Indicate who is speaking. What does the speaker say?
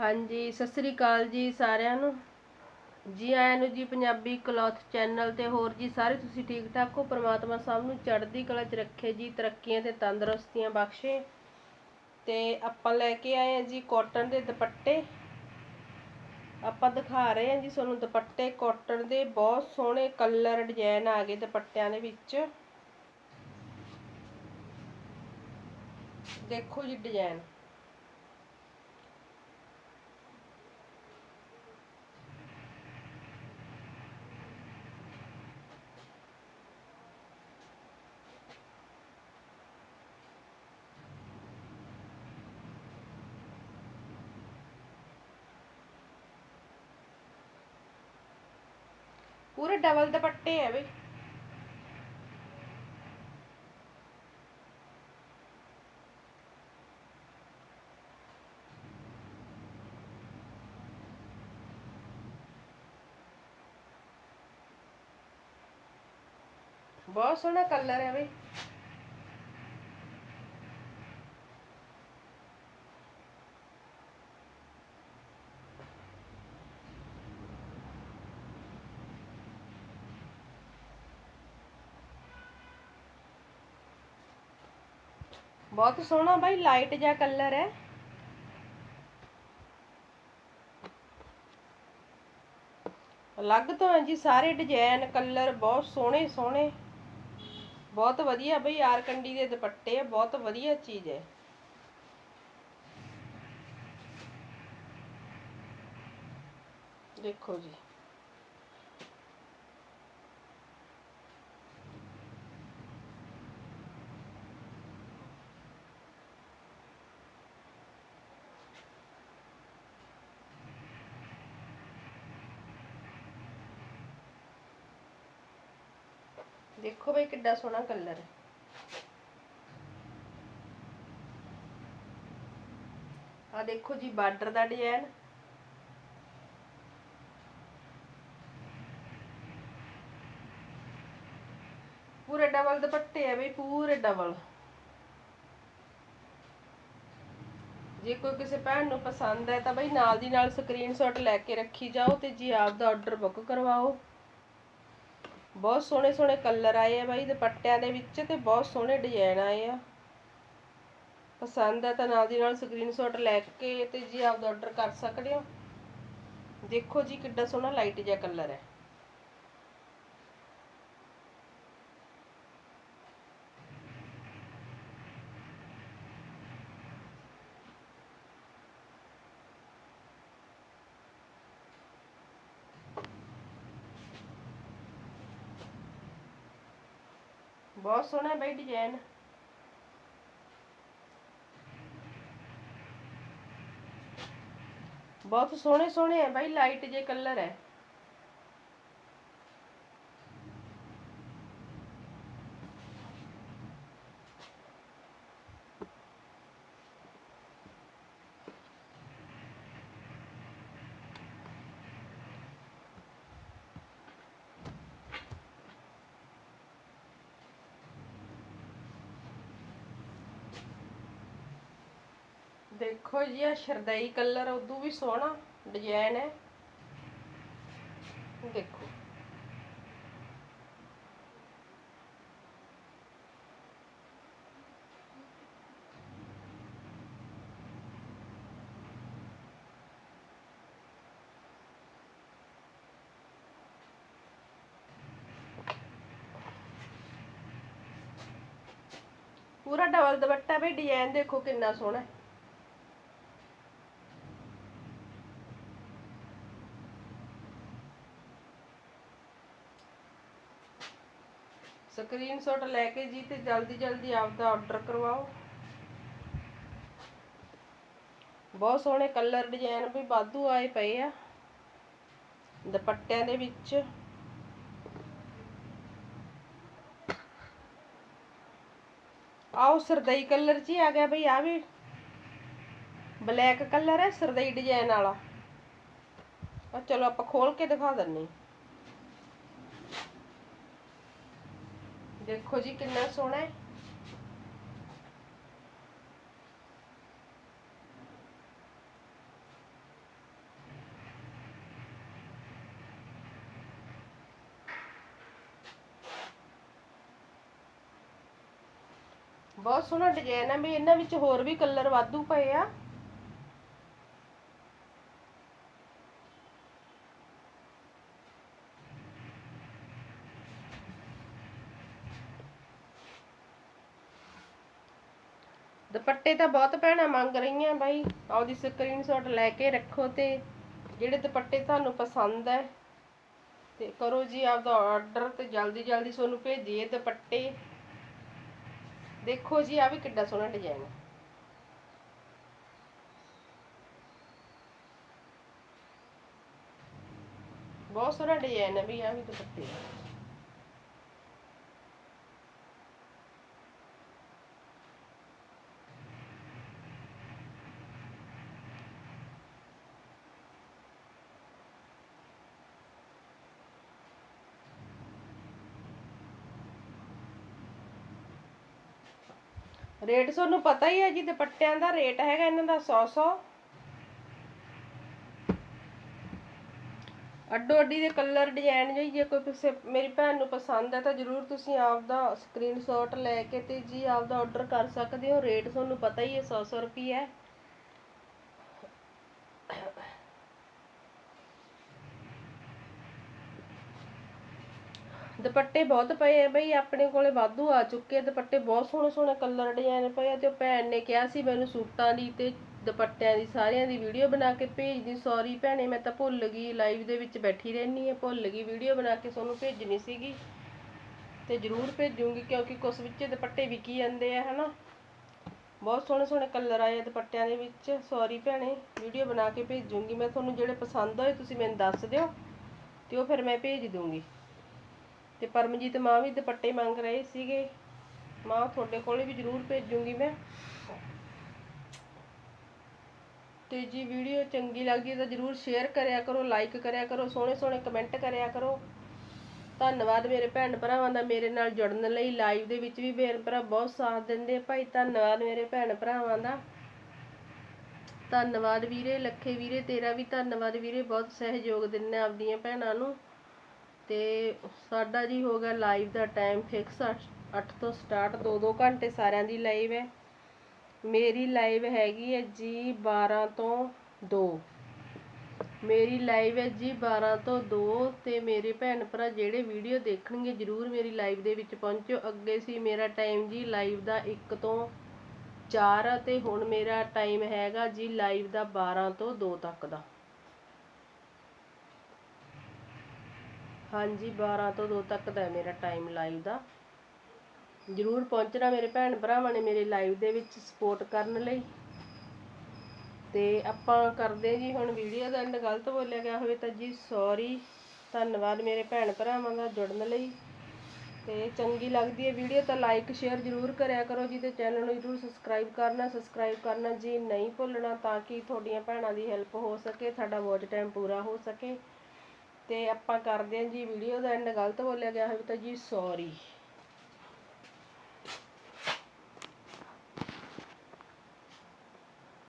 Speaker 1: ਹਾਂਜੀ, ਸਤਿ ਸ੍ਰੀ ਅਕਾਲ ਜੀ ਸਾਰਿਆਂ ਨੂੰ। ਜੀ ਆਇਆਂ ਨੂੰ ਜੀ ਪੰਜਾਬੀ ਕਲੌਥ ਚੈਨਲ ਤੇ ਹੋਰ ਜੀ ਸਾਰੇ ਤੁਸੀਂ ਠੀਕ ਠਾਕ ਹੋ? ਪ੍ਰਮਾਤਮਾ ਸਭ ਨੂੰ ਚੜ੍ਹਦੀ ਕਲਾ 'ਚ ਰੱਖੇ ਜੀ, ਤਰੱਕੀਆਂ ਤੇ ਤੰਦਰੁਸਤੀਆਂ ਬਖਸ਼ੇ। ਤੇ ਆਪਾਂ ਲੈ ਕੇ ਆਏ ਆ ਜੀ ਕਾਟਨ ਦੇ ਦੁਪੱਟੇ। ਆਪਾਂ ਦਿਖਾ ਰਹੇ ਹਾਂ ਜੀ ਤੁਹਾਨੂੰ ਦੁਪੱਟੇ। ਕਾਟਨ ਦੇ ਬਹੁਤ ਸੋਹਣੇ ਕਲਰ ਡਿਜ਼ਾਈਨ ਆ ਗਏ ਦੁਪੱਟਿਆਂ ਦੇ ਵਿੱਚ। ਦੇਖੋ ਜੀ ਡਿਜ਼ਾਈਨ ਪੂਰੇ ਡਬਲ ਦੁਪੱਟੇ ਹੈ ਬਈ। ਬਹੁਤ ਸੋਹਣਾ ਕਲਰ ਹੈ ਬਈ। ਬਹੁਤ ਸੋਹਣਾ ਬਾਈ ਲਾਈਟ ਜਿਹਾ ਕਲਰ ਹੈ ਅਲੱਗ ਤੋਂ ਹੈ ਜੀ ਸਾਰੇ ਡਿਜ਼ਾਈਨ ਕਲਰ ਬਹੁਤ ਸੋਹਣੇ ਸੋਹਣੇ ਬਹੁਤ ਵਧੀਆ ਬਈ ਆਰਕੰਡੀ ਦੇ ਦੁਪੱਟੇ ਆ ਬਹੁਤ ਵਧੀਆ ਚੀਜ਼ ਹੈ ਦੇਖੋ ਜੀ ਦੇਖੋ ਬਈ ਕਿੱਡਾ ਸੋਹਣਾ ਕਲਰ ਹੈ ਆ ਦੇਖੋ ਜੀ ਬਾਰਡਰ ਦਾ ਡਿਜ਼ਾਈਨ ਪੂਰੇ ਡਬਲ ਦੁਪੱਟੇ ਆ ਬਈ ਪੂਰੇ ਡਬਲ ਜੇ ਕੋਈ ਕਿਸੇ ਭੈਣ ਨੂੰ ਪਸੰਦ ਹੈ ਤਾਂ ਬਈ ਨਾਲ ਦੀ ਨਾਲ ਸਕਰੀਨਸ਼ਾਟ ਲੈ ਕੇ ਰੱਖੀ ਜਾਓ ਤੇ ਜੀ ਆਪ ਦਾ ਆਰਡਰ ਬੁੱਕ ਕਰਵਾਓ ਬਹੁਤ ਸੋਹਣੇ ਸੋਹਣੇ ਕਲਰ ਆਏ ਆ ਬਾਈ ਦੁਪੱਟਿਆਂ ਦੇ ਵਿੱਚ ਤੇ ਬਹੁਤ ਸੋਹਣੇ ਡਿਜ਼ਾਈਨ ਆਏ ਆ। ਪਸੰਦ ਆ ਤਾਂ ਨਾਲ ਦੀ ਨਾਲ ਸਕਰੀਨਸ਼ਾਟ ਲੈ ਕੇ ਤੇ ਜੀ ਆਪਦਾ ਆਰਡਰ ਕਰ ਸਕਦੇ ਹੋ। ਦੇਖੋ ਜੀ ਕਿੱਡਾ ਸੋਹਣਾ ਲਾਈਟ ਜਿਹਾ ਕਲਰ ਹੈ। ਬਹੁਤ ਸੋਹਣਾ ਬਈ ਡਿਜ਼ਾਈਨ ਬਹੁਤ ਸੋਹਣੇ ਸੋਹਣੇ ਹੈ ਬਾਈ ਲਾਈਟ ਜੇ ਕਲਰ ਹੈ ਦੇਖੋ ਜੀ ਇਹ ਸ਼ਰਦਈ ਕਲਰ ਉਦੋਂ ਵੀ ਸੋਹਣਾ ਡਿਜ਼ਾਈਨ ਹੈ ਦੇਖੋ ਪੂਰਾ ਡਬਲ ਦੁਪੱਟਾ ਵੀ ਡਿਜ਼ਾਈਨ ਦੇਖੋ ਕਿੰਨਾ ਸੋਹਣਾ ਹੈ ਸਕਰੀਨਸ਼ਾਟ ਲੈ ਕੇ ਜੀ ਤੇ ਜਲਦੀ ਜਲਦੀ ਆਪਦਾ ਆਰਡਰ ਕਰਵਾਓ। ਬਹੁਤ ਸੋਹਣੇ ਕਲਰ ਡਿਜ਼ਾਈਨ ਵੀ ਵਾਧੂ ਆਏ ਪਏ ਆ। ਦੁਪੱਟਿਆਂ ਦੇ ਵਿੱਚ। ਆਓ ਸਰਦਈ ਕਲਰ 'ਚ ਹੀ ਆ ਗਿਆ ਬਈ, ਆ ਵੀ ਬਲੈਕ ਕਲਰ ਹੈ, ਸਰਦਈ ਡਿਜ਼ਾਈਨ ਵਾਲਾ। ਆ ਚਲੋ ਆਪਾਂ ਖੋਲ ਕੇ ਦਿਖਾ ਦਿੰਨੇ ਦੇਖੋ ਜੀ ਕਿੰਨਾ ਸੋਹਣਾ ਹੈ। ਬਹੁਤ ਸੋਹਣਾ ਡਿਜਾਇਨ ਹੈ, ਵੀ ਇਹਨਾਂ ਵਿੱਚ ਹੋਰ ਵੀ ਕਲਰ ਵਾਧੂ ਪਏ ਆ। ਦੁਪੱਟੇ ਤਾਂ ਬਹੁਤ ਭੈਣਾਂ ਮੰਗ ਰਹੀਆਂ ਬਾਈ। ਆਪਦੀ ਸਕਰੀਨਸ਼ਾਟ ਲੈ ਕੇ ਰੱਖੋ ਤੇ ਜਿਹੜੇ ਦੁਪੱਟੇ ਤੁਹਾਨੂੰ ਪਸੰਦ ਹੈ ਤੇ ਕਰੋ ਜੀ ਆਪਦਾ ਆਰਡਰ ਤੇ ਜਲਦੀ ਜਲਦੀ ਤੁਹਾਨੂੰ ਭੇਜੀਏ ਦੁਪੱਟੇ। ਦੇਖੋ ਜੀ ਆ ਵੀ ਕਿੱਡਾ ਸੋਹਣਾ ਡਿਜ਼ਾਈਨ ਹੈ ਬਹੁਤ ਸੋਹਣਾ ਡਿਜ਼ਾਈਨ ਹੈ ਵੀ ਆ ਵੀ ਦੁਪੱਟੇ। ਰੇਟ ਤੁਹਾਨੂੰ ਪਤਾ ਹੀ ਹੈ ਜੀ ਦੁਪੱਟਿਆਂ ਦਾ ਰੇਟ ਹੈਗਾ ਇਹਨਾਂ ਦਾ 100 100 ਅੱਡੋ ਅੱਡੀ ਦੇ ਕਲਰ ਡਿਜ਼ਾਈਨ ਜੀ ਜੇ ਕੋਈ ਕਿਸੇ, ਮੇਰੀ ਭੈਣ ਨੂੰ ਪਸੰਦ ਹੈ ਤਾਂ ਜਰੂਰ ਤੁਸੀਂ ਆਪਦਾ ਸਕਰੀਨਸ਼ਾਟ ਲੈ ਕੇ ਤੇ ਜੀ ਆਪਦਾ ਆਰਡਰ ਕਰ ਸਕਦੇ ਹੋ। ਰੇਟ ਤੁਹਾਨੂੰ ਪਤਾ ਹੀ ਹੈ 100 100 ਰੁਪਏ ਹੈ। ਦੁਪੱਟੇ ਬਹੁਤ ਪਏ ਆ ਬਈ, ਆਪਣੇ ਕੋਲੇ ਵਾਧੂ ਆ ਚੁੱਕੇ ਆ। ਦੁਪੱਟੇ ਬਹੁਤ ਸੋਹਣੇ ਸੋਹਣੇ ਕਲਰ ਡਿਜ਼ਾਈਨ ਪਏ ਆ ਤੇ ਉਹ ਭੈਣ ਨੇ ਕਿਹਾ ਸੀ ਮੈਨੂੰ ਸੂਟਾਂ ਦੀ ਤੇ ਦੁਪੱਟਿਆਂ ਦੀ, ਸਾਰਿਆਂ ਦੀ ਵੀਡੀਓ ਬਣਾ ਕੇ ਭੇਜਦੀ। ਸੌਰੀ ਭੈਣੇ, ਮੈਂ ਤਾਂ ਭੁੱਲ ਗਈ ਲਾਈਵ ਦੇ ਵਿੱਚ ਬੈਠੀ ਰਹਿਣੀ ਆ, ਭੁੱਲ ਗਈ। ਵੀਡੀਓ ਬਣਾ ਕੇ ਤੁਹਾਨੂੰ ਭੇਜਣੀ ਸੀਗੀ ਤੇ ਜਰੂਰ ਭੇਜੂਗੀ ਕਿਉਂਕਿ ਕੁਛ ਵਿੱਚ ਦੁਪੱਟੇ ਵਿਕੀ ਜਾਂਦੇ ਆ, ਹਨਾ। ਬਹੁਤ ਸੋਹਣੇ ਸੋਹਣੇ ਕਲਰ ਆਏ ਆ ਦੁਪੱਟਿਆਂ ਦੇ ਵਿੱਚ। ਸੌਰੀ ਭੈਣੇ, ਵੀਡੀਓ ਬਣਾ ਕੇ ਭੇਜੂਗੀ। ਮੈਂ ਤੁਹਾਨੂੰ ਜਿਹੜੇ ਪਸੰਦ ਹੋਏ ਤੁਸੀਂ ਮੈਨੂੰ ਦੱਸ ਦਿਓ ਤੇ ਉਹ ਫਿਰ ਮੈਂ ਭੇਜ ਦੂੰਗੀ। ਤੇ ਪਰਮਜੀਤ ਮਾਂ ਵੀ ਦੁਪੱਟੇ ਮੰਗ ਰਹੇ ਸੀਗੇ। ਮਾਂ ਤੁਹਾਡੇ ਕੋਲੇ ਵੀ ਜ਼ਰੂਰ ਭੇਜੂਗੀ ਮੈਂ। ਤੇ ਜੀ ਵੀਡੀਓ ਚੰਗੀ ਲੱਗਦੀ ਹੈ ਤਾਂ ਜ਼ਰੂਰ ਸ਼ੇਅਰ ਕਰਿਆ ਕਰੋ ਲਾਈਕ ਕਰਿਆ ਕਰੋ ਸੋਹਣੇ ਸੋਹਣੇ ਕਮੈਂਟ ਕਰਿਆ ਕਰੋ। ਧੰਨਵਾਦ ਮੇਰੇ ਭੈਣ ਭਰਾਵਾਂ ਦਾ ਮੇਰੇ ਨਾਲ ਜੁੜਨ ਲਈ। ਲਾਈਵ ਦੇ ਵਿੱਚ ਵੀ ਭੈਣ ਭਰਾ ਬਹੁਤ ਸਾਥ ਦਿੰਦੇ ਭਾਈ। ਧੰਨਵਾਦ ਮੇਰੇ ਭੈਣ ਭਰਾਵਾਂ ਦਾ। ਧੰਨਵਾਦ ਵੀਰੇ, ਲੱਖੇ ਵੀਰੇ, ਤੇਰਾ ਵੀ ਧੰਨਵਾਦ ਵੀਰੇ। ਬਹੁਤ ਸਹਿਯੋਗ ਦਿੰਦੇ ਆਪਦੀਆਂ ਭੈਣਾਂ ਨੂੰ। ਤੇ ਸਾਡਾ ਜੀ ਹੋ ਗਿਆ ਲਾਈਵ ਦਾ ਟਾਈਮ ਫਿਕਸ 8 ਤੋਂ ਸਟਾਰਟ 2-2 ਘੰਟੇ ਸਾਰਿਆਂ ਦੀ ਲਾਈਵ ਹੈ। ਮੇਰੀ ਲਾਈਵ ਹੈਗੀ ਹੈ ਜੀ 12 ਤੋਂ 2 ਮੇਰੀ ਲਾਈਵ ਹੈ ਜੀ 12 ਤੋਂ 2 ਤੇ ਮੇਰੇ ਭੈਣ ਭਰਾ ਜਿਹੜੇ ਵੀਡੀਓ ਦੇਖਣਗੇ ਜਰੂਰ ਮੇਰੀ ਲਾਈਵ ਦੇ ਵਿੱਚ ਪਹੁੰਚੋ ਅੱਗੇ ਸੀ ਮੇਰਾ ਟਾਈਮ ਜੀ ਲਾਈਵ ਦਾ 1 ਤੋਂ 4 ਤੇ ਹੁਣ ਮੇਰਾ ਟਾਈਮ ਹੈਗਾ ਜੀ ਲਾਈਵ ਦਾ 12 ਤੋਂ 2 ਤੱਕ ਦਾ। ਹਾਂਜੀ 12 ਤੋਂ 2 ਤੱਕ ਦਾ ਮੇਰਾ ਟਾਈਮ ਲਾਈਵ ਦਾ। ਜਰੂਰ ਪਹੁੰਚਣਾ ਮੇਰੇ ਭੈਣ ਭਰਾਵਾਂ ਨੇ ਮੇਰੇ ਲਾਈਵ ਦੇ ਵਿੱਚ ਸਪੋਰਟ ਕਰਨ ਲਈ। ਤੇ ਆਪਾਂ ਕਰਦੇ ਜੀ, ਹੁਣ ਵੀਡੀਓ ਦਾ ਐਂਡ ਗਲਤ ਬੋਲਿਆ ਗਿਆ ਹੋਵੇ ਤਾਂ ਜੀ ਸੌਰੀ ਧੰਨਵਾਦ ਮੇਰੇ ਭੈਣ ਭਰਾਵਾਂ ਦਾ ਜੁੜਨ ਲਈ। ਤੇ ਚੰਗੀ ਲੱਗਦੀ ਹੈ ਵੀਡੀਓ ਤਾਂ ਲਾਈਕ ਸ਼ੇਅਰ ਜਰੂਰ ਕਰਿਆ ਕਰੋ ਜੀ ਤੇ ਚੈਨਲ ਨੂੰ ਜਰੂਰ ਸਬਸਕ੍ਰਾਈਬ ਕਰਨਾ ਸਬਸਕ੍ਰਾਈਬ ਕਰਨਾ। ਜੀ ਨਹੀਂ ਭੁੱਲਣਾ ਤਾਂ ਕਿ ਤੁਹਾਡੀਆਂ ਭੈਣਾਂ ਦੀ ਹੈਲਪ ਹੋ ਸਕੇ, ਤੁਹਾਡਾ ਵਾਚ ਟਾਈਮ ਪੂਰਾ ਹੋ ਸਕੇ। ਤੇ ਆਪਾਂ ਕਰਦੇ ਹਾਂ ਜੀ ਵੀਡੀਓ ਦਾ ਐਂਡ ਗਲਤ ਬੋਲਿਆ ਗਿਆ ਹੋਵੇ ਤਾਂ ਜੀ ਸੌਰੀ